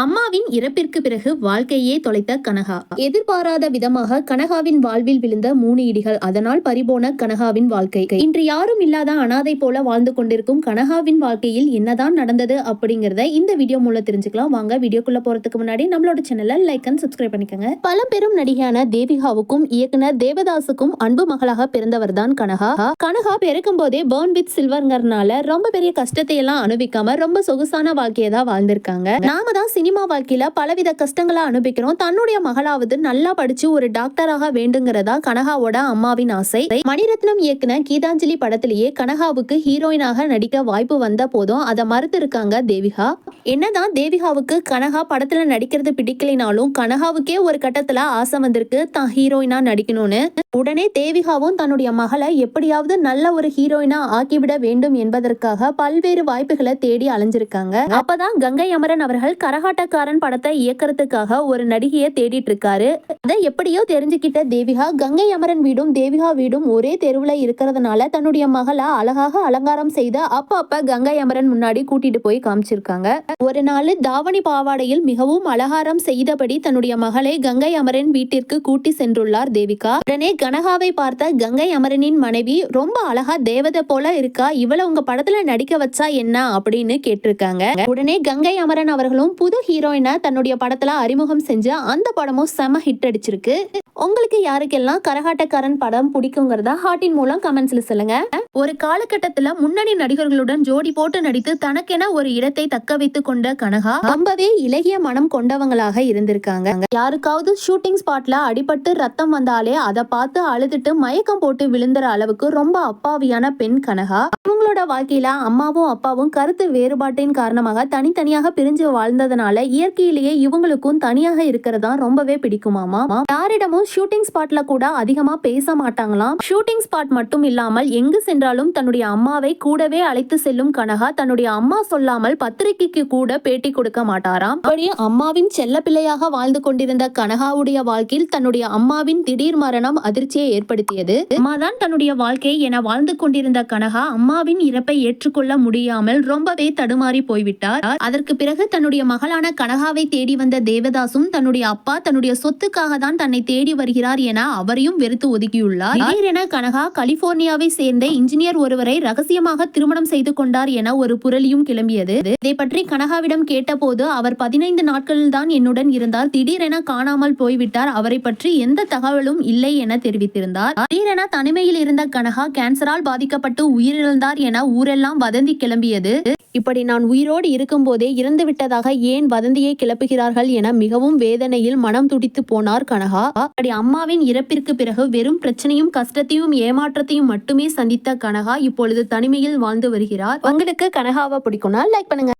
அம்மாவின் இறப்பிற்கு பிறகு வாழ்க்கையே தொலைத்த கனகா. எதிர்பாராத விதமாக கனகாவின் வாழ்வில் விழுந்த மூணு இடிகள் அதனால் பறிபோன கனகாவின் வாழ்க்கை. இன்று யாரும் இல்லாத அனாதை போல வாழ்ந்து கொண்டிருக்கும் கனகாவின் வாழ்க்கையில் என்னதான் நடந்தது அப்படிங்கறத இந்த வீடியோ மூலம் தெரிஞ்சுக்கலாம். வாங்க வீடியோக்குள்ள போறதுக்கு முன்னாடி நம்மளோட சேனலை லைக் அண்ட் சப்ஸ்கிரைப் பண்ணிக்கோங்க. பெரும் நடிகையான தேவிகாவுக்கும் இயக்குனர் தேவதாசுக்கும் அன்பு மகளாக பிறந்தவர் தான் கனகா. கனகா பிறக்கும் போதே பேர்ன் வித் சில்வர்ங்கறனால ரொம்ப பெரிய கஷ்டத்தை எல்லாம் அனுபவிக்காம ரொம்ப சொகுசான வாழ்க்கையை தான் வாழ்ந்திருக்காங்க. நாம தான் சினிமா வாழ்க்கையில் பலவித கஷ்டங்களை அனுபவிக்கிறோம். தன்னுடைய மகளாவது நல்லா படிச்சு ஒரு டாக்டராக வேண்டுங்கிறதா கனகாவோட அம்மாவின் ஆசை. மணிரத்னம் இயக்குன கீதாஞ்சலி படத்திலேயே கனகாவுக்கு ஹீரோயினாக நடிக்க வாய்ப்பு வந்த போதும் அதை மறுத்து இருக்காங்க தேவிகா. என்னதான் தேவிகாவுக்கு கனகா படத்துல நடிக்கிறது பிடிக்கலைனாலும் கனகாவுக்கே ஒரு கட்டத்துல ஆசை வந்திருக்கு தான் ஹீரோயினா நடிக்கணும்னு. உடனே தேவிகாவும் தன்னுடைய மகளை எப்படியாவது நல்ல ஒரு ஹீரோயினா ஆக்கிவிட வேண்டும் என்பதற்காக பல்வேறு வாய்ப்புகளை தேடி அலைஞ்சிருக்காங்க. அப்பதான் கங்கை அமரன் அவர்கள் ஆட்டக்காரன் படத்தை இயக்கிறதுக்காக ஒரு நடிகையை தேடிட்டு இருக்காரு அதை எப்படியோ தெரிஞ்சுக்கிட்ட தேவிகா கங்கை அமரன் வீடும் தேவிகா வீடும் ஒரே தெருவுல இருக்கிறதுனால தன்னுடைய மகளை அழகாக அலங்காரம் செய்து அப்ப அப்ப கங்கை அமரன் முன்னாடி கூட்டிட்டு போய் காமிச்சிருக்காங்க. ஒரு நாள் தாவணி பாவாடையில் மிகவும் அலங்காரம் செய்தபடி தன்னுடைய மகளை கங்கை அமரன் வீட்டிற்கு கூட்டி சென்றுள்ளார் தேவிகா. உடனே கனகாவை பார்த்த கங்கை அமரனின் மனைவி ரொம்ப அழகா தேவதை போல இருக்கா? இவளை உங்க படத்துல நடிக்க வச்சா என்ன? அப்படின்னு கேட்டிருக்காங்க. உடனே கங்கை அமரன் அவர்களும் புது ஹீரோயினை தன்னுடைய படத்தில் அறிமுகம் செஞ்சு அந்த படமும் செம ஹிட் அடிச்சிருக்கு. உங்களுக்கு யாருக்கெல்லாம் கரகாட்டக்காரன் படம் பிடிக்குங்கிறத ஹார்ட்டின் மூலம் கமெண்ட்ஸ்ல சொல்லுங்க. ஒரு காலகட்டத்துல முன்னணி நடிகர்களுடன் ஜோடி போட்டு நடித்து தனக்கென ஒரு இடத்தை தக்க வைத்துக் கொண்ட கனகா ரொம்பவே இலகிய மனம் கொண்டவங்களாக இருந்திருக்காங்க. யாருக்காவது ஷூட்டிங் ஸ்பாட்ல அடிபட்டு ரத்தம் வந்தாலே அதை பார்த்து அழுதுட்டு மயக்கம் போட்டு விழுந்துற அளவுக்கு ரொம்ப அப்பாவியான பெண் கனகா. இவங்களோட வாழ்க்கையில அம்மாவும் அப்பாவும் கருத்து வேறுபாட்டின் காரணமாக தனித்தனியாக பிரிஞ்சு வாழ்ந்ததுனால இயற்கையிலேயே இவங்களுக்கும் தனியாக இருக்கிறதா ரொம்பவே பிடிக்குமாமா? யாரிடமும் ஷூட்டிங் ஸ்பாட்ல கூட அதிகமா பேச மாட்டாங்களாம். ஷூட்டிங் ஸ்பாட் மட்டும் இல்லாமல் எங்கு சென்றாலும் தன்னுடைய அம்மாவை கூடவே அழைத்து செல்லும் கனகா தன்னுடைய அம்மா சொல்லாமல் பத்திரிகைக்கு கூட பேட்டி கொடுக்க மாட்டாராம். அப்படி அம்மாவின் செல்ல பிள்ளையாக வாழ்ந்து கொண்டிருந்த கனகாவுடைய வாழ்க்கையில் தன்னுடைய அம்மாவின் திடீர் மரணம் அதிர்ச்சியை ஏற்படுத்தியது. அம்மாதான் தன்னுடைய வாழ்க்கை என வாழ்ந்து கொண்டிருந்த கனகா அம்மாவின் இறப்பை ஏற்றுக்கொள்ள முடியாமல் ரொம்பவே தடுமாறி போய்விட்டார். அதற்கு பிறகு தன்னுடைய மகளான கனகாவை தேடி வந்த தேவதாசும் தன்னுடைய அப்பா தன்னுடைய சொத்துக்காக தான் தன்னை தேடி வருகிறார் என அவரையும் வெறுத்து ஒதுக்கியுள்ளார். திடீரென கனகா கலிபோர்னியாவை சேர்ந்த இன்ஜினியர் ஒருவரை ரகசியமாக திருமணம் செய்து கொண்டார் என ஒரு புரளியும் கிளம்பியது. இதை பற்றி கனகாவிடம் கேட்டபோது அவர் பதினைந்து நாட்களில் தான் என்னுடன் இருந்தார். திடீரென காணாமல் போய்விட்டார். அவரை பற்றி எந்த தகவலும் இல்லை என தெரிவித்திருந்தார். திடீரென தனிமையில் இருந்த கனகா கேன்சரால் பாதிக்கப்பட்டு உயிரிழந்தார் என ஊரெல்லாம் வதந்தி கிளம்பியது. இப்படி நான் உயிரோடு இருக்கும்போதே இறந்து விட்டதாக ஏன் வதந்தியை கிளப்புகிறார்கள் என மிகவும் வேதனையில் மனம் துடித்து போனார் கனகா. அப்படி அம்மாவின் இறப்பிற்கு பிறகு வெறும் பிரச்சனையும் கஷ்டத்தையும் ஏமாற்றத்தையும் மட்டுமே சந்தித்த கனகா இப்பொழுது தனிமையில் வாழ்ந்து வருகிறார். உங்களுக்கு கனகாவை பிடிக்கும்னா லைக் பண்ணுங்க.